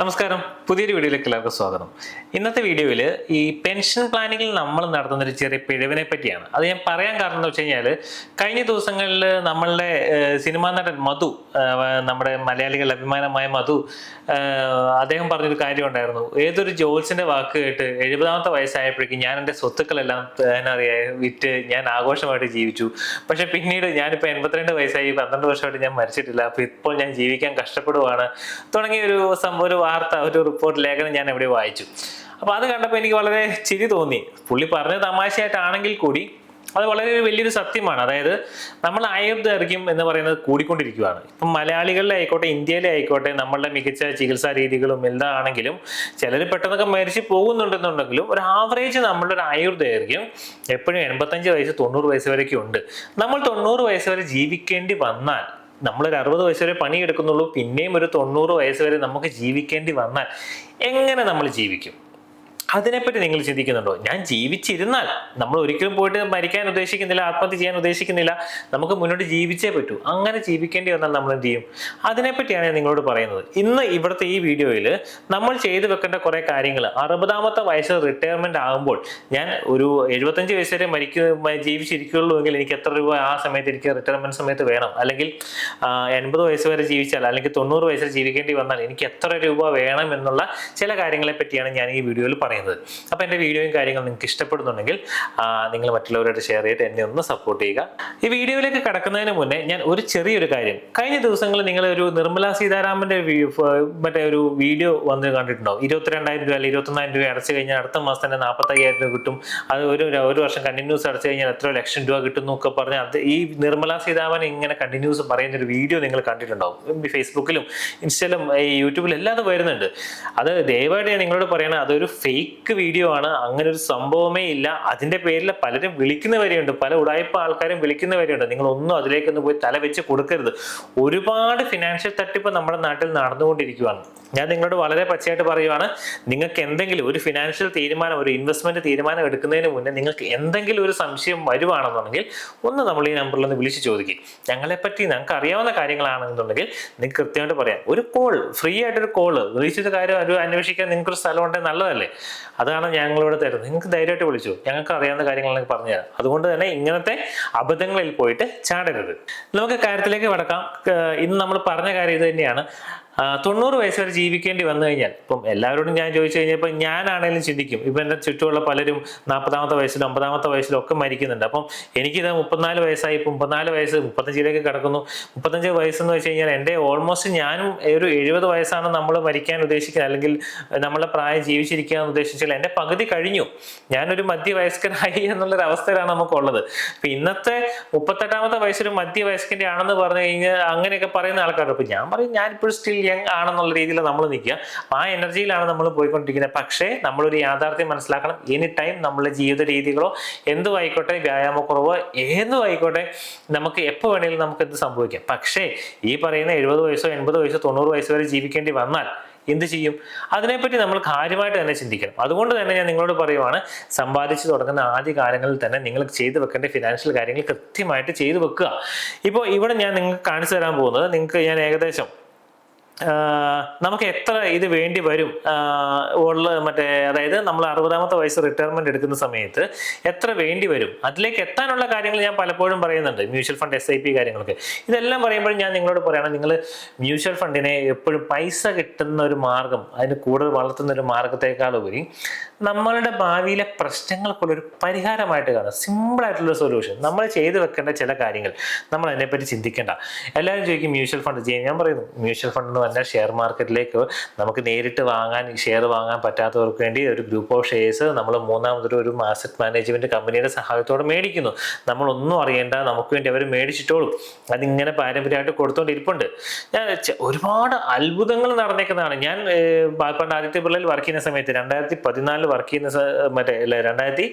നമസ്കാരം. പുതിയൊരു വീഡിയോയിലേക്ക് എല്ലാവർക്കും സ്വാഗതം. ഇന്നത്തെ വീഡിയോയിൽ ഈ പെൻഷൻ പ്ലാനിങ്ങിൽ നമ്മൾ നടത്തുന്ന ഒരു ചെറിയ പിഴവിനെ പറ്റിയാണ്. അത് ഞാൻ പറയാൻ കാരണം എന്ന് വെച്ച് കഴിഞ്ഞാൽ കഴിഞ്ഞ ദിവസങ്ങളിൽ നമ്മളുടെ സിനിമാ നടൻ മധു നമ്മുടെ മലയാളികളുടെ അഭിമാനമായ മധു അദ്ദേഹം പറഞ്ഞൊരു കാര്യം ഉണ്ടായിരുന്നു. ഏതൊരു ജോൽസിന്റെ വാക്ക് കേട്ട് എഴുപതാമത്തെ വയസ്സായപ്പോഴേക്കും ഞാൻ എന്റെ സ്വത്തുക്കളെല്ലാം എന്നാ പറയുക വിറ്റ് ഞാൻ ആഘോഷമായിട്ട് ജീവിച്ചു. പക്ഷെ പിന്നീട് ഞാനിപ്പോൾ എൺപത്തിരണ്ട് വയസ്സായി പന്ത്രണ്ട് വർഷമായിട്ട് ഞാൻ മരിച്ചിട്ടില്ല. അപ്പോൾ ഇപ്പോൾ ഞാൻ ജീവിക്കാൻ കഷ്ടപ്പെടുവാണ്. തുടങ്ങിയ ഒരു സംഭവം വാർത്ത ഒരു റിപ്പോർട്ട് ലേഖനം ഞാൻ എവിടെ വായിച്ചു. അപ്പോൾ അത് കണ്ടപ്പോൾ എനിക്ക് വളരെ ചിരി തോന്നി. പുള്ളി പറഞ്ഞ തമാശയായിട്ടാണെങ്കിൽ കൂടി അത് വളരെ വലിയൊരു സത്യമാണ്. അതായത് നമ്മൾ ആയുർദൈർഘ്യം എന്ന് പറയുന്നത് കൂടിക്കൊണ്ടിരിക്കുകയാണ് ഇപ്പം മലയാളികളിലെ ആയിക്കോട്ടെ ഇന്ത്യയിലെ ആയിക്കോട്ടെ നമ്മളുടെ മികച്ച ചികിത്സാ രീതികളും എന്താണെങ്കിലും ചിലർ പെട്ടെന്നൊക്കെ മരിച്ചു പോകുന്നുണ്ടെന്നുണ്ടെങ്കിലും ഒരു ആവറേജ് നമ്മളുടെ ഒരു ആയുർദൈർഘ്യം എപ്പോഴും എൺപത്തഞ്ച് വയസ്സ് തൊണ്ണൂറ് വയസ്സ് വരെയൊക്കെ ഉണ്ട്. നമ്മൾ തൊണ്ണൂറ് വയസ്സ് വരെ ജീവിക്കേണ്ടി വന്നാൽ നമ്മളൊരു അറുപത് വയസ്സ് വരെ പണിയെടുക്കുന്നുള്ളൂ. പിന്നെയും ഒരു തൊണ്ണൂറ് വയസ്സ് വരെ നമുക്ക് ജീവിക്കേണ്ടി വന്നാൽ എങ്ങനെ നമ്മൾ ജീവിക്കും? അതിനെപ്പറ്റി നിങ്ങൾ ചിന്തിക്കുന്നുണ്ടോ? ഞാൻ ജീവിച്ചിരുന്നാൽ നമ്മൾ ഒരിക്കലും പോയിട്ട് മരിക്കാൻ ഉദ്ദേശിക്കുന്നില്ല ആത്മഹത്യ ചെയ്യാൻ ഉദ്ദേശിക്കുന്നില്ല. നമുക്ക് മുന്നോട്ട് ജീവിച്ചേ പറ്റൂ. അങ്ങനെ ജീവിക്കേണ്ടി വന്നാൽ നമ്മൾ എന്ത് ചെയ്യും? അതിനെപ്പറ്റിയാണ് ഞാൻ നിങ്ങളോട് പറയുന്നത്. ഇന്ന് ഇവിടുത്തെ ഈ വീഡിയോയിൽ നമ്മൾ ചെയ്തു വെക്കേണ്ട കുറേ കാര്യങ്ങൾ. അറുപതാമത്തെ വയസ്സ് റിട്ടയർമെന്റ് ആകുമ്പോൾ ഞാൻ ഒരു എഴുപത്തഞ്ച് വയസ്സ് വരെ മരിക്കുക ജീവിച്ചിരിക്കുള്ളൂ എങ്കിൽ എനിക്ക് എത്ര രൂപ ആ സമയത്ത് എനിക്ക് റിട്ടയർമെന്റ് സമയത്ത് വേണം? അല്ലെങ്കിൽ എൺപത് വയസ്സ് വരെ ജീവിച്ചാൽ അല്ലെങ്കിൽ തൊണ്ണൂറ് വയസ്സിൽ ജീവിക്കേണ്ടി വന്നാൽ എനിക്ക് എത്ര രൂപ വേണം എന്നുള്ള ചില കാര്യങ്ങളെ പറ്റിയാണ് ഞാൻ ഈ വീഡിയോയിൽ പറയുന്നത്. അപ്പോൾ എന്റെ വീഡിയോയും കാര്യങ്ങളും നിങ്ങൾക്ക് ഇഷ്ടപ്പെടുന്നുണ്ടെങ്കിൽ നിങ്ങൾ മറ്റുള്ളവരോട് ഷെയർ ചെയ്തിട്ട് എന്നെ ഒന്ന് സപ്പോർട്ട് ചെയ്യുക. ഈ വീഡിയോയിലേക്ക് കടക്കുന്നതിന് മുന്നേ ഞാൻ ഒരു ചെറിയൊരു കാര്യം. കഴിഞ്ഞ ദിവസങ്ങളിൽ നിങ്ങൾ ഒരു നിർമ്മല സീതാരാമന്റെ മറ്റേ ഒരു വീഡിയോ വന്ന് കണ്ടിട്ടുണ്ടാവും. ഇരുപത്തിരണ്ടായിരം രൂപ അല്ലെങ്കിൽ ഇരുപത്തൊന്നായിരം രൂപ അടച്ചു കഴിഞ്ഞാൽ അടുത്ത മാസം തന്നെ നാൽപ്പത്തയ്യായിരം രൂപ കിട്ടും. അത് ഒരു ഒരു വർഷം കണ്ടിന്യൂസ് അടച്ചു കഴിഞ്ഞാൽ എത്ര ലക്ഷം രൂപ കിട്ടും എന്നൊക്കെ പറഞ്ഞ് അത് ഈ നിർമ്മല സീതാരാമൻ ഇങ്ങനെ കണ്ടിന്യൂസ് പറയുന്ന ഒരു വീഡിയോ നിങ്ങൾ കണ്ടിട്ടുണ്ടാവും. ഫേസ്ബുക്കിലും ഇൻസ്റ്റയിലും യൂട്യൂബിലും എല്ലാം വരുന്നുണ്ട്. അത് ദയവായിട്ട് ഞാൻ നിങ്ങളോട് പറയണത് അതൊരു ഫേക്ക് വീഡിയോ ആണ്. അങ്ങനെ ഒരു സംഭവമേ ഇല്ല. അതിന്റെ പേരിൽ പലരും വിളിക്കുന്നവരെയുണ്ട് പല ഉടായ്പ ആൾക്കാരും വിളിക്കുന്നവരെയുണ്ട് നിങ്ങൾ ഒന്നും അതിലേക്കൊന്നും പോയി തല വെച്ച് കൊടുക്കരുത്. ഒരുപാട് ഫിനാൻഷ്യൽ തട്ടിപ്പ് നമ്മുടെ നാട്ടിൽ നടന്നുകൊണ്ടിരിക്കുകയാണ് ഞാൻ നിങ്ങളോട് വളരെ പച്ചയായിട്ട് പറയുവാണ്. നിങ്ങൾക്ക് എന്തെങ്കിലും ഒരു ഫിനാൻഷ്യൽ തീരുമാനം ഒരു ഇൻവെസ്റ്റ്മെന്റ് തീരുമാനം എടുക്കുന്നതിന് മുന്നേ നിങ്ങൾക്ക് എന്തെങ്കിലും ഒരു സംശയം വരുവാണെന്നുണ്ടെങ്കിൽ ഒന്ന് നമ്മൾ ഈ നമ്പറിൽ ഒന്ന് വിളിച്ച് ചോദിക്കും. ഞങ്ങളെപ്പറ്റി ഞങ്ങൾക്ക് അറിയാവുന്ന കാര്യങ്ങളാണെന്നുണ്ടെങ്കിൽ നിങ്ങൾക്ക് കൃത്യമായിട്ട് പറയാം. ഒരു കോൾ ഫ്രീ ആയിട്ടൊരു കോൾ വിളിച്ചൊരു കാര്യം ഒരു അന്വേഷിക്കാൻ നിങ്ങൾക്കൊരു സ്ഥലം ഉണ്ടെങ്കിൽ നല്ലതല്ലേ? അതാണ് ഞങ്ങളിവിടെ തരുന്നത്. നിങ്ങൾക്ക് ധൈര്യമായിട്ട് വിളിച്ചു. ഞങ്ങൾക്ക് അറിയാവുന്ന കാര്യങ്ങൾ നിങ്ങൾക്ക് പറഞ്ഞുതരാം അതുകൊണ്ട് തന്നെ ഇങ്ങനത്തെ അബദ്ധങ്ങളിൽ പോയിട്ട് ചാടരുത്. നമുക്ക് കാര്യത്തിലേക്ക് കടക്കാം. ഇന്ന് നമ്മൾ പറഞ്ഞ കാര്യം ഇത് തന്നെയാണ്. തൊണ്ണൂറ് വയസ്സ് വരെ ജീവിക്കേണ്ടി വന്നു കഴിഞ്ഞാൽ ഇപ്പം എല്ലാവരോടും ഞാൻ ചോദിച്ചു കഴിഞ്ഞപ്പോൾ ഞാനാണേലും ചിന്തിക്കും. ഇപ്പം എന്റെ ചുറ്റുമുള്ള പലരും നാൽപ്പതാമത്തെ വയസ്സിലും അമ്പതാമത്തെ വയസ്സിലും ഒക്കെ മരിക്കുന്നുണ്ട്. അപ്പം എനിക്കിത് മുപ്പത്തിനാല് വയസ്സായി. ഇപ്പം മുപ്പത്തിനാല് വയസ്സ് മുപ്പത്തഞ്ചിലേക്ക് കടക്കുന്നു. മുപ്പത്തഞ്ച് വയസ്സെന്ന് വെച്ച് കഴിഞ്ഞാൽ എന്റെ ഓൾമോസ്റ്റ് ഞാനും ഒരു എഴുപത് വയസ്സാണ് നമ്മൾ മരിക്കാൻ ഉദ്ദേശിക്കുന്നത്. അല്ലെങ്കിൽ നമ്മളെ പ്രായം ജീവിച്ചിരിക്കുക എന്ന് ഉദ്ദേശിച്ചാൽ എന്റെ പകുതി കഴിഞ്ഞു. ഞാനൊരു മധ്യവയസ്കനായി എന്നുള്ളൊരു അവസ്ഥയിലാണ് നമുക്കുള്ളത്. അപ്പം ഇന്നത്തെ മുപ്പത്തെട്ടാമത്തെ വയസ്സൊരു മധ്യവയസ്കന്റെ ആണെന്ന് പറഞ്ഞു കഴിഞ്ഞാൽ അങ്ങനെയൊക്കെ പറയുന്ന ആൾക്കാരുണ്ട്. അപ്പം ഞാൻ പറയും ഞാനിപ്പോഴും സ്റ്റിൽ യങ് ആണെന്നുള്ള രീതിയിൽ നമ്മൾ നിൽക്കുക അപ്പം ആ എനർജിയിലാണ് നമ്മൾ പോയിക്കൊണ്ടിരിക്കുന്നത്. പക്ഷേ നമ്മളൊരു യാഥാർത്ഥ്യം മനസ്സിലാക്കണം. എനി ടൈം നമ്മളുടെ ജീവിത രീതികളോ എന്തും ആയിക്കോട്ടെ വ്യായാമക്കുറവോ ഏതും ആയിക്കോട്ടെ നമുക്ക് എപ്പോൾ വേണമെങ്കിലും നമുക്ക് എന്ത് സംഭവിക്കാം. പക്ഷേ ഈ പറയുന്ന എഴുപത് വയസ്സോ എൺപത് വയസ്സോ തൊണ്ണൂറ് വയസ്സോ വരെ ജീവിക്കേണ്ടി വന്നാൽ എന്ത് ചെയ്യും? അതിനെപ്പറ്റി നമ്മൾ കാര്യമായിട്ട് തന്നെ ചിന്തിക്കണം. അതുകൊണ്ട് തന്നെ ഞാൻ നിങ്ങളോട് പറയുവാണ് സമ്പാദിച്ചു തുടങ്ങുന്ന ആദ്യ കാലങ്ങളിൽ തന്നെ നിങ്ങൾ ചെയ്തു വെക്കേണ്ട ഫിനാൻഷ്യൽ കാര്യങ്ങൾ കൃത്യമായിട്ട് ചെയ്തു വെക്കുക. ഇപ്പോൾ ഇവിടെ ഞാൻ നിങ്ങൾക്ക് കാണിച്ചു തരാൻ പോകുന്നത് നിങ്ങൾക്ക് ഞാൻ ഏകദേശം നമുക്ക് എത്ര ഇത് വേണ്ടി വരും? ഉള്ള മറ്റേ അതായത് നമ്മൾ അറുപതാമത്തെ വയസ്സ് റിട്ടയർമെന്റ് എടുക്കുന്ന സമയത്ത് എത്ര വേണ്ടി വരും? അതിലേക്ക് എത്താനുള്ള കാര്യങ്ങൾ ഞാൻ പലപ്പോഴും പറയുന്നുണ്ട്. Mutual fund S I P കാര്യങ്ങളൊക്കെ. ഇതെല്ലാം പറയുമ്പോൾ ഞാൻ നിങ്ങളോട് പറയണം നിങ്ങൾ മ്യൂച്വൽ ഫണ്ടിനെ എപ്പോഴും പൈസ കിട്ടുന്ന ഒരു മാർഗം അതിന് കൂടുതൽ വളർത്തുന്ന ഒരു മാർഗത്തെക്കാൾ ഉപരി നമ്മളുടെ ഭാവിയിലെ പ്രശ്നങ്ങൾക്കുള്ളൊരു പരിഹാരമായിട്ട് കാണുക. സിമ്പിൾ ആയിട്ടുള്ള സൊല്യൂഷൻ നമ്മൾ ചെയ്തു വെക്കേണ്ട ചില കാര്യങ്ങൾ. നമ്മൾ അതിനെപ്പറ്റി ചിന്തിക്കേണ്ട. എല്ലാവരും ചോദിക്കും മ്യൂച്വൽ ഫണ്ട് ചെയ്യാൻ ഞാൻ പറയുന്നു മ്യൂച്വൽ ഫണ്ട് എന്ന് പറഞ്ഞാൽ ഷെയർ മാർക്കറ്റിലേക്ക് നമുക്ക് നേരിട്ട് വാങ്ങാൻ ഷെയർ വാങ്ങാൻ പറ്റാത്തവർക്ക് വേണ്ടി ഒരു ഗ്രൂപ്പ് ഓഫ് ഷെയർസ് നമ്മൾ മൂന്നാമതൊരു ഒരു അസറ്റ് മാനേജ്മെന്റ് കമ്പനിയുടെ സഹായത്തോടെ മേടിക്കുന്നു. നമ്മളൊന്നും അറിയേണ്ട നമുക്ക് വേണ്ടി അവർ മേടിച്ചിട്ടോളും. അതിങ്ങനെ പാരമ്പര്യമായിട്ട് കൊടുത്തോണ്ടിരിപ്പുണ്ട്. ഞാൻ ഒരുപാട് അത്ഭുതങ്ങൾ നടന്നേക്കുന്നതാണ്. ഞാൻ പണ്ട് ആദിത്യ പിള്ളേർ വർക്ക് ചെയ്യുന്ന സമയത്ത് രണ്ടായിരത്തി പതിനാലിൽ വർക്ക് ചെയ്യുന്ന മറ്റേ അല്ല രണ്ടായിരത്തി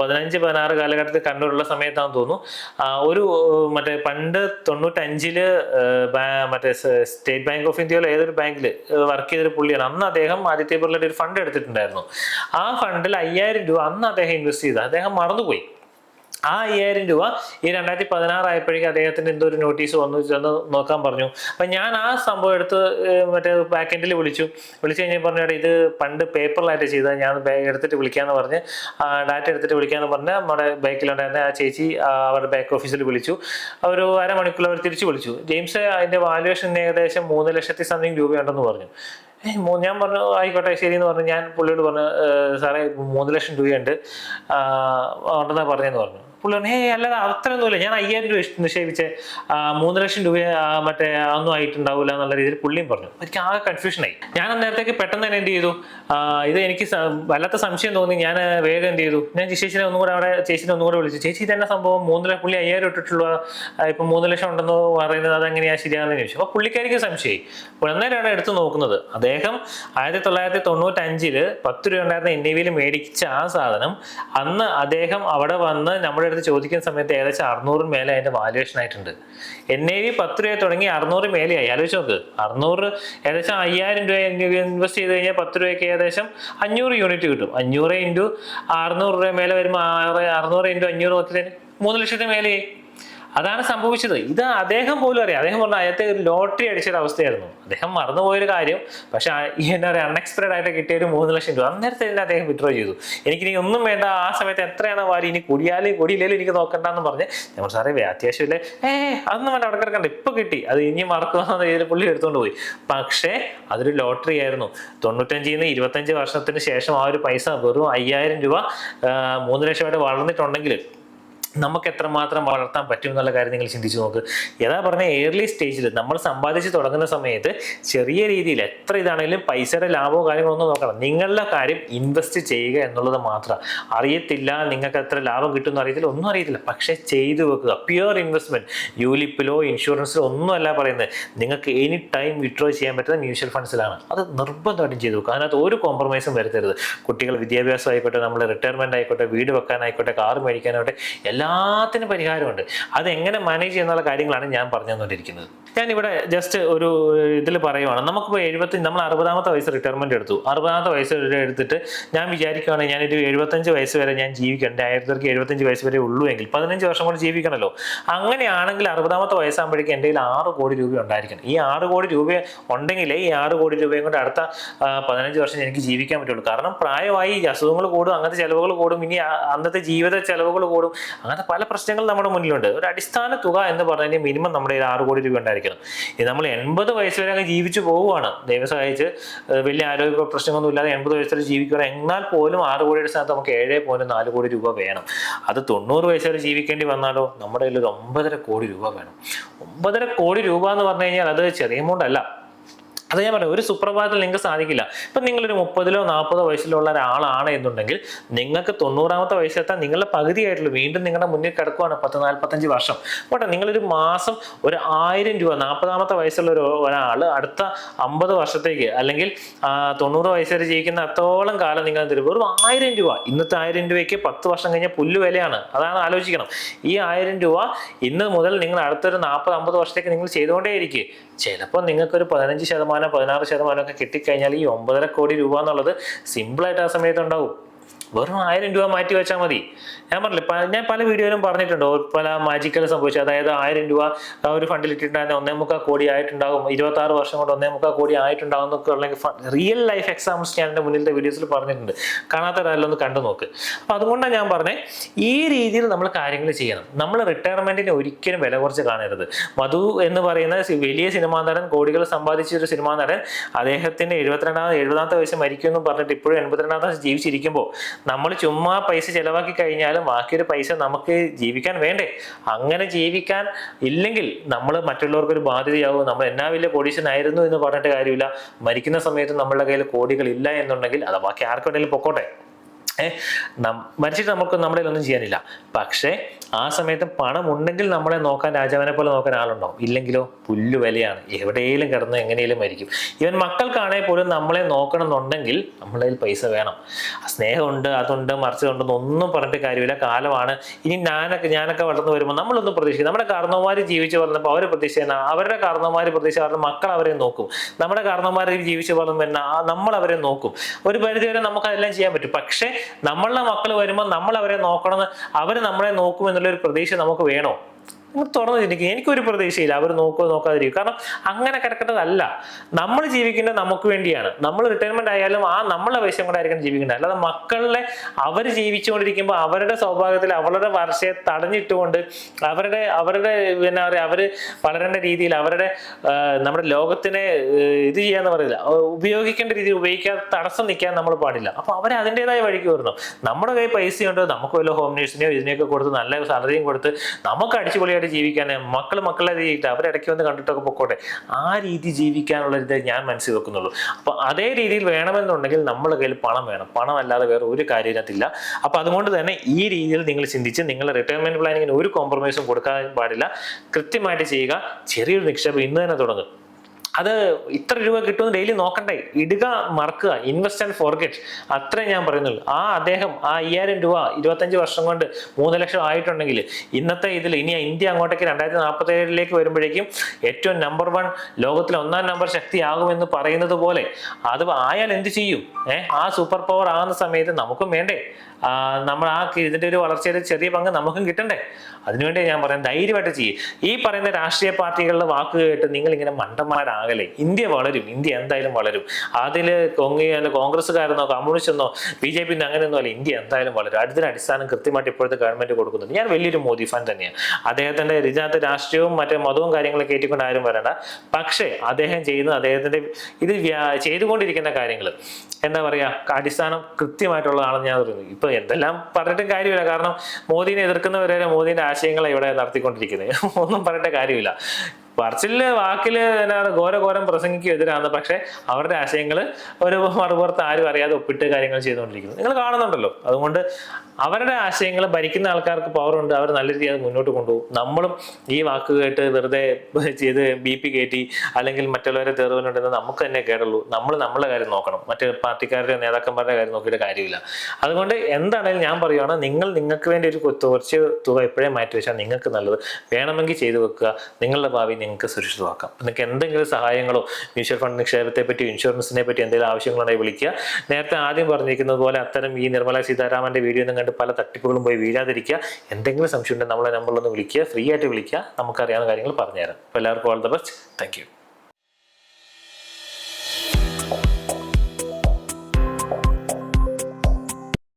പതിനഞ്ച് പതിനാറ് കാലഘട്ടത്തിൽ കണ്ണൂരുള്ള സമയത്താണെന്ന് തോന്നുന്നു. ഒരു മറ്റേ പണ്ട് തൊണ്ണൂറ്റഞ്ചിൽ മറ്റേ സ്റ്റേറ്റ് ബാങ്ക് ഓഫ് ഇന്ത്യയിലെ ഏതൊരു ബാങ്കിൽ വർക്ക് ചെയ്തൊരു പുള്ളിയാണ്. അന്ന് അദ്ദേഹം ആദിത്യ ബിർളയുടെ ഒരു ഫണ്ട് എടുത്തിട്ടുണ്ടായിരുന്നു. ആ ഫണ്ടിൽ അയ്യായിരം രൂപ അന്ന് അദ്ദേഹം ഇൻവെസ്റ്റ് ചെയ്ത്. അദ്ദേഹം മറന്നുപോയി. ആ അയ്യായിരം രൂപ ഈ രണ്ടായിരത്തി പതിനാറ് ആയപ്പോഴേക്കും അദ്ദേഹത്തിന് എന്തോ ഒരു നോട്ടീസ് വന്നു. ചെന്ന് നോക്കാൻ പറഞ്ഞു. അപ്പം ഞാൻ ആ സംഭവം എടുത്ത് മറ്റേ ബാക്കെൻഡിൽ വിളിച്ചു. വിളിച്ചു കഴിഞ്ഞാൽ പറഞ്ഞു ഇത് പണ്ട് പേപ്പറിലായിട്ട് ചെയ്താൽ ഞാൻ എടുത്തിട്ട് വിളിക്കാന്ന് പറഞ്ഞ് ഡാറ്റ എടുത്തിട്ട് വിളിക്കാന്ന് പറഞ്ഞ് നമ്മുടെ ബാക്കിലുണ്ടായിരുന്ന ആ ചേച്ചി അവരുടെ ബാക്ക് ഓഫീസിൽ വിളിച്ചു. ഒരു അരമണിക്കൂർ അവർ തിരിച്ചു വിളിച്ചു. ജെയിംസ് അതിന്റെ വാല്യുവേഷൻ ഏകദേശം മൂന്ന് ലക്ഷത്തി സംതിങ് രൂപയുണ്ടെന്ന് പറഞ്ഞു. ഞാൻ പറഞ്ഞു ആയിക്കോട്ടെ ശരി എന്ന് പറഞ്ഞു. ഞാൻ പുള്ളിയോട് പറഞ്ഞു സാറേ മൂന്ന് ലക്ഷം രൂപയുണ്ട്. ഉണ്ടെന്നാണ് ഉണ്ടെന്നാ പറഞ്ഞെന്ന് പറഞ്ഞു. പുള്ളി ഏയ് അല്ലാതെ അത്രയൊന്നുമില്ല. ഞാൻ അയ്യായിരം രൂപ നിക്ഷേപിച്ച് മൂന്ന് ലക്ഷം രൂപ മറ്റേ ഒന്നും ആയിട്ടുണ്ടാവില്ല എന്നുള്ള രീതിയിൽ പുള്ളിയും പറഞ്ഞു. എനിക്ക് ആകെ കൺഫ്യൂഷനായി ഞാൻ അന്നേരത്തേക്ക് പെട്ടെന്ന് തന്നെ എന്ത് ചെയ്തു? ഇത് എനിക്ക് വല്ലാത്ത സംശയം തോന്നി. ഞാൻ വേഗം എന്ത് ചെയ്തു? ഞാൻ ചേച്ചിനെ ഒന്നും കൂടെ അവിടെ ചേച്ചിനെ ഒന്നും കൂടെ വിളിച്ചു. ചേച്ചി തന്നെ സംഭവം? മൂന്ന് ലക്ഷം പുള്ളി അയ്യായിരം ഇട്ടിട്ടുള്ള. ഇപ്പം മൂന്ന് ലക്ഷം ഉണ്ടെന്ന് പറയുന്നത് അതെങ്ങനെയാ ശരിയാണെന്ന് ചോദിച്ചു. അപ്പോൾ പുള്ളിക്കാരിക്ക് സംശയമായി. അന്നേരമാണ് എടുത്ത് നോക്കുന്നത്. അദ്ദേഹം ആയിരത്തി തൊള്ളായിരത്തി തൊണ്ണൂറ്റഞ്ചിൽ പത്ത് രൂപ ഉണ്ടായിരുന്ന എൻ ഐ മേടിച്ച ആ സാധനം അന്ന് അദ്ദേഹം അവിടെ വന്ന് നമ്മുടെ അടുത്ത് ചോദിക്കുന്ന സമയത്ത് ഏകദേശം അറുന്നൂറിന് മേലെ അതിന്റെ വാല്യുവേഷൻ ആയിട്ടുണ്ട്. എൻ ഐ വി പത്ത് രൂപ തുടങ്ങി അറുന്നൂറ് മേലെയായി. ആലോചിച്ച് നോക്ക്. അറുന്നൂറ് ഏകദേശം അയ്യായിരം രൂപ ഇൻവെസ്റ്റ് ചെയ്ത് കഴിഞ്ഞാൽ പത്ത് രൂപയ്ക്ക് ഏകദേശം അഞ്ഞൂറ് യൂണിറ്റ് കിട്ടും. അഞ്ഞൂറ് ഇന്റു അറുന്നൂറ് രൂപ മേലെ വരുമ്പോൾ അറുന്നൂറ് ഇന്റു അഞ്ഞൂറ് നോക്കിയതിന് മൂന്ന് ലക്ഷത്തിന് മേലെയായി. അതാണ് സംഭവിച്ചത്. ഇത് അദ്ദേഹം പോലും അറിയാം. അദ്ദേഹം പറഞ്ഞു അയാൾക്ക് ലോട്ടറി അടിച്ചൊരു അവസ്ഥയായിരുന്നു. അദ്ദേഹം മറന്നുപോയൊരു കാര്യം. പക്ഷെ എന്താ പറയുക അൺഎക്സ്പെക്ടഡ് ആയിട്ട് കിട്ടിയ ഒരു മൂന്ന് ലക്ഷം രൂപ. അന്നേരത്തെ തന്നെ അദ്ദേഹം വിഡ്രോ ചെയ്തു. എനിക്ക് ഇനി ഒന്നും വേണ്ട. ആ സമയത്ത് എത്രയാണ് വാരി ഇനി കുടിയാലും കുടിയില്ലേലും എനിക്ക് നോക്കണ്ടെന്ന് പറഞ്ഞ് നമ്മൾ സാറേ അത്യാവശ്യം അത്യാവശ്യമില്ലേ? ഏ അതൊന്നും വേണ്ട. അവിടെ കിടക്കണ്ട. ഇപ്പൊ കിട്ടി. അത് ഇനി മറക്കുന്ന രീതിയിൽ പുള്ളി എടുത്തുകൊണ്ട് പോയി. പക്ഷേ അതൊരു ലോട്ടറി ആയിരുന്നു. തൊണ്ണൂറ്റഞ്ചിൽ നിന്ന് ഇരുപത്തഞ്ച് വർഷത്തിന് ശേഷം ആ ഒരു പൈസ വെറും അയ്യായിരം രൂപ മൂന്ന് ലക്ഷമായിട്ട് വളർന്നിട്ടുണ്ടെങ്കിൽ നമുക്ക് എത്രമാത്രം വളർത്താൻ പറ്റും എന്നുള്ള കാര്യം നിങ്ങൾ ചിന്തിച്ചു നോക്ക്. ഏതാ പറഞ്ഞ ഏർലി സ്റ്റേജിൽ നമ്മൾ സമ്പാദിച്ച് തുടങ്ങുന്ന സമയത്ത് ചെറിയ രീതിയിൽ എത്ര ഇതാണെങ്കിലും പൈസയുടെ ലാഭമോ കാര്യങ്ങളൊന്നും നോക്കണം. നിങ്ങളുടെ കാര്യം ഇൻവെസ്റ്റ് ചെയ്യുക എന്നുള്ളത് മാത്രം. അറിയത്തില്ല നിങ്ങൾക്ക് എത്ര ലാഭം കിട്ടുമെന്ന് അറിയത്തില്ല ഒന്നും അറിയത്തില്ല. പക്ഷേ ചെയ്തു വെക്കുക. പ്യുവർ ഇൻവെസ്റ്റ്മെന്റ് യൂലിപ്പിലോ ഇൻഷുറൻസിലോ ഒന്നും അല്ല പറയുന്നത്. നിങ്ങൾക്ക് എനി ടൈം വിഡ്രോ ചെയ്യാൻ പറ്റുന്ന മ്യൂച്വൽ ഫണ്ട്സിലാണ് അത് നിർബന്ധമായിട്ടും ചെയ്തു വെക്കുക. അതിനകത്ത് ഒരു കോംപ്രമൈസും വരുത്തരുത്. കുട്ടികൾ വിദ്യാഭ്യാസം ആയിക്കോട്ടെ നമ്മൾ റിട്ടയർമെന്റ് ആയിക്കോട്ടെ വീട് വെക്കാനായിക്കോട്ടെ കാർ മേടിക്കാനായിക്കോട്ടെ എല്ലാത്തിനും പരിഹാരമുണ്ട്. അതെങ്ങനെ മാനേജ് ചെയ്യുന്നുള്ള കാര്യങ്ങളാണ് ഞാൻ പറഞ്ഞു തന്നുകൊണ്ടിരിക്കുന്നത് ഞാനിവിടെ ജസ്റ്റ് ഒരു ഇതിൽ പറയുവാണ്. നമുക്കിപ്പോൾ എഴുപത്തി നമ്മൾ അറുപതാമത്തെ വയസ്സ് റിട്ടയർമെന്റ് എടുത്തു. അറുപതാമത്തെ വയസ്സ് എടുത്തിട്ട് ഞാൻ വിചാരിക്കുകയാണെങ്കിൽ ഞാനൊരു എഴുപത്തഞ്ച് വയസ്സ് വരെ ഞാൻ ജീവിക്കണ്ട. ആയിരത്തി എഴുപത്തഞ്ച് വയസ്സ് വരെ ഉള്ളൂ എങ്കിൽ പതിനഞ്ച് വർഷം കൂടി ജീവിക്കണമല്ലോ അങ്ങനെയാണെങ്കിൽ അറുപതാമത്തെ വയസ്സാകുമ്പോഴേക്കും എന്റെ കയ്യിൽ ആറ് കോടി രൂപ ഉണ്ടായിരിക്കണം. ഈ ആറ് കോടി രൂപ ഉണ്ടെങ്കിലേ ഈ ആറ് കോടി രൂപയും കൊണ്ട് അടുത്ത പതിനഞ്ച് വർഷം എനിക്ക് ജീവിക്കാൻ പറ്റുള്ളൂ. കാരണം പ്രായമായി അസുഖങ്ങൾ കൂടും അങ്ങനത്തെ ചിലവുകൾ കൂടും. ഇനി അന്നത്തെ ജീവിത ചിലവുകൾ കൂടും. അങ്ങനത്തെ പല പ്രശ്നങ്ങൾ നമ്മുടെ മുന്നിലുണ്ട്. ഒരു അടിസ്ഥാന തുക എന്ന് പറഞ്ഞാൽ മിനിമം നമ്മുടെ കയ്യിൽ ആറ് കോടി രൂപ ഉണ്ടായിരിക്കണം. ഇത് നമ്മൾ എൺപത് വയസ്സ് വരെ അങ്ങ് ജീവിച്ചു പോവുകയാണ്. ദൈവം സഹായിച്ച് വലിയ ആരോഗ്യ പ്രശ്നങ്ങളൊന്നും ഇല്ലാതെ എൺപത് വയസ്സ് വരെ ജീവിക്കുകയാണ്. എന്നാൽ പോലും ആറ് കോടിയുടെ സ്ഥാനത്ത് നമുക്ക് ഏഴ് പോയിന്റ് നാല് കോടി രൂപ വേണം. അത് തൊണ്ണൂറ് വയസ്സ് വരെ ജീവിക്കേണ്ടി വന്നാലോ നമ്മുടെ കയ്യിൽ ഒരു ഒമ്പതര കോടി രൂപ വേണം. ഒമ്പതര കോടി രൂപ എന്ന് പറഞ്ഞു കഴിഞ്ഞാൽ അത് ചെറിയ എമൗണ്ട് അല്ല. അത് ഞാൻ പറഞ്ഞു ഒരു സുപ്രഭാതത്തിൽ നിങ്ങൾക്ക് സാധിക്കില്ല. ഇപ്പം നിങ്ങളൊരു മുപ്പതിലോ നാൽപ്പതോ വയസ്സിലുള്ള ഒരാളാണ് എന്നുണ്ടെങ്കിൽ നിങ്ങൾക്ക് തൊണ്ണൂറാമത്തെ വയസ്സെത്താൻ നിങ്ങളുടെ പകുതിയായിട്ടുള്ളൂ. വീണ്ടും നിങ്ങളുടെ മുന്നിൽ കിടക്കുവാണ് പത്ത് നാൽപ്പത്തഞ്ച് വർഷം. പോട്ടെ നിങ്ങളൊരു മാസം ഒരു ആയിരം രൂപ നാൽപ്പതാമത്തെ വയസ്സുള്ള ഒരു ഒരാൾ അടുത്ത അമ്പത് വർഷത്തേക്ക് അല്ലെങ്കിൽ തൊണ്ണൂറ് വയസ്സ് വരെ ജീവിക്കുന്ന അത്തോളം കാലം നിങ്ങൾ തരും ഒരു ആയിരം രൂപ. ഇന്നത്തെ ആയിരം രൂപയ്ക്ക് പത്ത് വർഷം കഴിഞ്ഞാൽ പുല്ല് വിലയാണ്. അതാണ് ആലോചിക്കണം. ഈ ആയിരം രൂപ ഇന്ന് മുതൽ നിങ്ങൾ അടുത്തൊരു നാൽപ്പത് അമ്പത് വർഷത്തേക്ക് നിങ്ങൾ ചെയ്തുകൊണ്ടേയിരിക്കും. ചിലപ്പോൾ നിങ്ങൾക്ക് ഒരു പതിനഞ്ച് ശതമാനം പതിനാറ് ശതമാനം ഒക്കെ കിട്ടിക്കഴിഞ്ഞാൽ ഈ ഒമ്പതര കോടി രൂപ എന്നുള്ളത് സിമ്പിളായിട്ട് ആ സമയത്ത് ഉണ്ടാവും. വെറും ആയിരം രൂപ മാറ്റി വെച്ചാൽ മതി. ഞാൻ പറഞ്ഞില്ല ഞാൻ പല വീഡിയോയിലും പറഞ്ഞിട്ടുണ്ട് പല മാജിക്കൽ സംഭവിച്ചു. അതായത് ആയിരം രൂപ ഒരു ഫണ്ടിൽ ഇട്ടിട്ടുണ്ടായിരുന്ന ഒന്നേ മുക്കാൽ കോടി ആയിട്ടുണ്ടാകും ഇരുപത്തി ആറ് വർഷം കൊണ്ട് ഒന്നേ മുക്കാൽ കോടി ആയിട്ടുണ്ടാകും എന്നൊക്കെ ഉള്ള റിയൽ ലൈഫ് എക്സാമ്പിൾസ് ഞാൻ എന്റെ മുന്നിലത്തെ വീഡിയോസിൽ പറഞ്ഞിട്ടുണ്ട്. കാണാത്തവരെല്ലാം ഒന്ന് കണ്ടു നോക്ക്. അപ്പോൾ അതുകൊണ്ടാണ് ഞാൻ പറഞ്ഞത് ഈ രീതിയിൽ നമ്മൾ കാര്യങ്ങൾ ചെയ്യണം. നമ്മൾ റിട്ടയർമെന്റിന് ഒരിക്കലും വില കുറച്ച് കാണരുത്. മധു എന്ന് പറയുന്ന വലിയ സിനിമാ നടൻ കോടികൾ സമ്പാദിച്ച ഒരു സിനിമാ നടൻ അദ്ദേഹത്തിന്റെ എഴുപത്തിരണ്ടാമത് എഴുപതാമത്തെ വയസ്സ് മരിക്കുമെന്ന് പറഞ്ഞിട്ട് ഇപ്പോഴും എൺപത്തിരണ്ടാമത്തെ വയസ്സ് ജീവിച്ചിരിക്കുമ്പോൾ നമ്മൾ ചുമ്മാ പൈസ ചിലവാക്കി കഴിഞ്ഞാലും ബാക്കിയൊരു പൈസ നമുക്ക് ജീവിക്കാൻ വേണ്ടേ? അങ്ങനെ ജീവിക്കാൻ ഇല്ലെങ്കിൽ നമ്മൾ മറ്റുള്ളവർക്ക് ഒരു ബാധ്യതയാവും. നമ്മൾ എന്നാ വലിയ കോടീശനായിരുന്നു എന്ന് പറഞ്ഞിട്ട് കാര്യമില്ല. മരിക്കുന്ന സമയത്ത് നമ്മളുടെ കയ്യിൽ കോടികൾ ഇല്ല എന്നുണ്ടെങ്കിൽ അത് ബാക്കി ആർക്കുണ്ടെങ്കിലും പൊക്കോട്ടെ. മരിച്ചിട്ട് നമുക്ക് നമ്മുടെ ഒന്നും ചെയ്യാനില്ല. പക്ഷേ ആ സമയത്ത് പണം ഉണ്ടെങ്കിൽ നമ്മളെ നോക്കാൻ രാജാവിനെ പോലെ നോക്കാൻ ആളുണ്ടാവും ഇല്ലെങ്കിലോ? പുല്ല് വിലയാണ്. എവിടെയെങ്കിലും കിടന്ന് എങ്ങനെയും മരിക്കും. ഇവൻ മക്കൾക്കാണെങ്കിൽ പോലും നമ്മളെ നോക്കണം എന്നുണ്ടെങ്കിൽ നമ്മളെ കയ്യിൽ പൈസ വേണം. സ്നേഹമുണ്ട് അതുണ്ട് മറിച്ചതുണ്ടെന്ന് ഒന്നും പറഞ്ഞിട്ട് കാര്യമില്ല. കാലമാണ്. ഇനി ഞാനൊക്കെ ഞാനൊക്കെ വളർന്നു വരുമ്പോൾ നമ്മളൊന്നും പ്രതീക്ഷിക്കും നമ്മുടെ കാരണവന്മാർ ജീവിച്ച് വളർന്നപ്പോൾ അവരെ പ്രതീക്ഷിക്കുന്ന അവരുടെ കാരണവന്മാർ പ്രതീക്ഷിച്ച് അവരുടെ മക്കൾ അവരെ നോക്കും. നമ്മുടെ കാരണവന്മാർ ജീവിച്ച് വളർന്നു എന്നാ? നമ്മൾ അവരെ നോക്കും. ഒരു പരിധിവരെ നമുക്ക് അതെല്ലാം ചെയ്യാൻ പറ്റും. പക്ഷേ നമ്മളുടെ മക്കൾ വരുമ്പോൾ നമ്മൾ അവരെ നോക്കണമെന്ന് അവർ നമ്മളെ നോക്കുമെന്നുള്ളൊരു പ്രതീക്ഷ നമുക്ക് വേണോ? നിങ്ങൾ തുറന്നു ചിന്തിക്കുക എനിക്കൊരു പ്രതീക്ഷയില്ല. അവർ നോക്കുക നോക്കാതിരിക്കും. കാരണം അങ്ങനെ കിടക്കേണ്ടതല്ല. നമ്മൾ ജീവിക്കേണ്ടത് നമുക്ക് വേണ്ടിയാണ്. നമ്മൾ റിട്ടയർമെന്റ് ആയാലും ആ നമ്മളെ പൈസ കൊണ്ടായിരിക്കണം ജീവിക്കേണ്ടത് അല്ലാതെ മക്കളെ അവർ ജീവിച്ചുകൊണ്ടിരിക്കുമ്പോൾ അവരുടെ സൗഭാഗ്യത്തിൽ അവരുടെ വർഷയെ തടഞ്ഞിട്ടുകൊണ്ട് അവരുടെ അവരുടെ പിന്നെ പറയുക അവർ വളരേണ്ട രീതിയിൽ അവരുടെ നമ്മുടെ ലോകത്തിനെ ഇത് ചെയ്യാന്ന് പറയില്ല ഉപയോഗിക്കേണ്ട രീതിയിൽ ഉപയോഗിക്കാതെ തടസ്സം നിൽക്കാൻ നമ്മൾ പാടില്ല. അപ്പൊ അവരെ അതിന്റെതായ വഴിക്ക് വരണം നമ്മുടെ കയ്യിൽ പൈസയുണ്ട്? നമുക്ക് വല്ല ഹോം നേഴ്സിനെയോ ഇതിനെയൊക്കെ കൊടുത്ത് നല്ല സാലറിയും കൊടുത്ത് നമുക്ക് അടിച്ചുപൊളിയായിട്ട് ജീവിക്കാൻ മക്കൾ മക്കളെ ചെയ്തിട്ട് അവരിടയ്ക്ക് വന്ന് കണ്ടിട്ടൊക്കെ പൊക്കോട്ടെ. ആ രീതി ജീവിക്കാനുള്ള ഇത് ഞാൻ മനസ്സിൽ വെക്കുന്നുള്ളൂ. അപ്പോൾ അതേ രീതിയിൽ വേണമെന്നുണ്ടെങ്കിൽ നമ്മുടെ കയ്യിൽ പണം വേണം. പണം അല്ലാതെ വേറെ ഒരു കാര്യത്തില്ല അപ്പോൾ അതുകൊണ്ട് തന്നെ ഈ രീതിയിൽ നിങ്ങൾ ചിന്തിച്ച് നിങ്ങളുടെ റിട്ടയർമെന്റ് പ്ലാനിങ്ങിന് ഒരു കോംപ്രമൈസും കൊടുക്കാൻ പാടില്ല. കൃത്യമായിട്ട് ചെയ്യുക. ചെറിയൊരു നിക്ഷേപം ഇന്ന് തന്നെ തുടങ്ങും. അത് ഇത്ര രൂപ കിട്ടുമെന്ന് ഡെയിലി നോക്കണ്ടേ? ഇടുക മറക്കുക ഇൻവെസ്റ്റ് ആൻഡ് ഫോർഗെറ്റ് അത്രേ ഞാൻ പറയുന്നുള്ളൂ. ആ അദ്ദേഹം ആ അയ്യായിരം രൂപ ഇരുപത്തഞ്ച് വർഷം കൊണ്ട് മൂന്ന് ലക്ഷം ആയിട്ടുണ്ടെങ്കിൽ ഇന്നത്തെ ഇതിൽ ഇനി ഇന്ത്യ അങ്ങോട്ടേക്ക് രണ്ടായിരത്തി നാൽപ്പത്തി ഏഴിലേക്ക് വരുമ്പോഴേക്കും ഏറ്റവും നമ്പർ വൺ ലോകത്തിലെ ഒന്നാം നമ്പർ ശക്തിയാകുമെന്ന് പറയുന്നത് പോലെ അത് ആയാൽ എന്ത് ചെയ്യും? ഏഹ് ആ സൂപ്പർ പവർ ആകുന്ന സമയത്ത് നമുക്കും വേണ്ടേ. നമ്മൾ ആ ഇതിന്റെ ഒരു വളർച്ചയുടെ ചെറിയ പങ്ക് നമുക്കും കിട്ടണ്ടേ? അതിനുവേണ്ടി ഞാൻ പറയാം ധൈര്യമായിട്ട് ചെയ്യും. ഈ പറയുന്ന രാഷ്ട്രീയ പാർട്ടികളുടെ വാക്ക് കേട്ട് നിങ്ങൾ ഇങ്ങനെ മണ്ടന്മാരാകലെ ഇന്ത്യ വളരും. ഇന്ത്യ എന്തായാലും വളരും. അതിൽ കൊങ്ങി കോൺഗ്രസ്സുകാരെന്നോ കമ്മ്യൂണിസ്റ്റെന്നോ ബി ജെ പി അങ്ങനെയൊന്നും അല്ല. ഇന്ത്യ എന്തായാലും വളരും. അടുത്തിന് അടിസ്ഥാനം കൃത്യമായിട്ട് ഇപ്പോഴത്തെ ഗവൺമെന്റ് കൊടുക്കുന്നുണ്ട്. ഞാൻ വലിയൊരു മോദി ഫാൻ തന്നെയാണ്. അദ്ദേഹത്തിന്റെ ഇതിനകത്ത് രാഷ്ട്രീയവും മറ്റേ മതവും കാര്യങ്ങളൊക്കെ കയറ്റിക്കൊണ്ട് ആരും വരണ്ട. പക്ഷേ അദ്ദേഹം ചെയ്യുന്ന അദ്ദേഹത്തിന്റെ ഇത് ചെയ്തുകൊണ്ടിരിക്കുന്ന കാര്യങ്ങൾ എന്താ പറയുക അടിസ്ഥാനം കൃത്യമായിട്ടുള്ളതാണെന്ന് ഞാൻ പറയുന്നത്. ഇപ്പൊ എന്തെല്ലാം പറഞ്ഞിട്ടും കാര്യമില്ല. കാരണം മോദിനെ എതിർക്കുന്നവരെ മോദിന്റെ ആശയങ്ങളെ ഇവിടെ നടത്തിക്കൊണ്ടിരിക്കുന്നത്. ഒന്നും പറഞ്ഞിട്ട് കാര്യമില്ല. പറച്ചിൽ വാക്കിൽ ഘോരഘോരം പ്രസംഗിക്കും എതിരാണ്. പക്ഷെ അവരുടെ ആശയങ്ങൾ ഒരു മറുപുറത്ത് ആരും അറിയാതെ ഒപ്പിട്ട് കാര്യങ്ങൾ ചെയ്തുകൊണ്ടിരിക്കുന്നു. നിങ്ങൾ കാണുന്നുണ്ടല്ലോ. അതുകൊണ്ട് അവരുടെ ആശയങ്ങൾ ഭരിക്കുന്ന ആൾക്കാർക്ക് പവർ ഉണ്ട്. അവർ നല്ല രീതിയിൽ മുന്നോട്ട് കൊണ്ടുപോകും. നമ്മളും ഈ വാക്ക് കേട്ട് വെറുതെ ചെയ്ത് ബി പി കയറ്റി അല്ലെങ്കിൽ മറ്റുള്ളവരെ തെറിവിനുണ്ടെന്ന് നമുക്ക് തന്നെ കേടുള്ളൂ. നമ്മൾ നമ്മളെ കാര്യം നോക്കണം. മറ്റ് പാർട്ടിക്കാരുടെ നേതാക്കന്മാരുടെ കാര്യം നോക്കിയിട്ട് കാര്യമില്ല. അതുകൊണ്ട് എന്താണെങ്കിലും ഞാൻ പറയുകയാണ് നിങ്ങൾ നിങ്ങൾക്ക് വേണ്ടി ഒരു കുറച്ച് തുക എപ്പോഴേ മാറ്റി വെച്ചാൽ നിങ്ങൾക്ക് നല്ലത്. വേണമെങ്കിൽ ചെയ്തു വെക്കുക. നിങ്ങളുടെ ഭാവി നിങ്ങൾക്ക് സുരക്ഷിതമാക്കാം. നിങ്ങൾക്ക് എന്തെങ്കിലും സഹായങ്ങളോ മ്യൂച്വൽ ഫണ്ട് നിക്ഷേപത്തെ പറ്റി ഇൻഷുറൻസിനെ പറ്റി എന്തെങ്കിലും ആവശ്യങ്ങളുണ്ടെങ്കിൽ വിളിക്കുക. നേരത്തെ ആദ്യം പറഞ്ഞിരിക്കുന്നത് പോലെ അത്തരം ഈ നിർമ്മല സീതാരാമന്റെ വീഡിയോ ഒന്നും കണ്ട് പല തട്ടിപ്പുകളും പോയി വീഴാതിരിക്കുക. എന്തെങ്കിലും സംശയം ഉണ്ടെങ്കിൽ നമ്മളെ നമ്പറിലൊന്ന് വിളിക്കുക. ഫ്രീ ആയിട്ട് വിളിക്കുക. നമുക്കറിയാവുന്ന കാര്യങ്ങൾ പറഞ്ഞുതരാം. അപ്പോൾ എല്ലാവർക്കും ഓൾ ദ ബെസ്റ്റ് താങ്ക്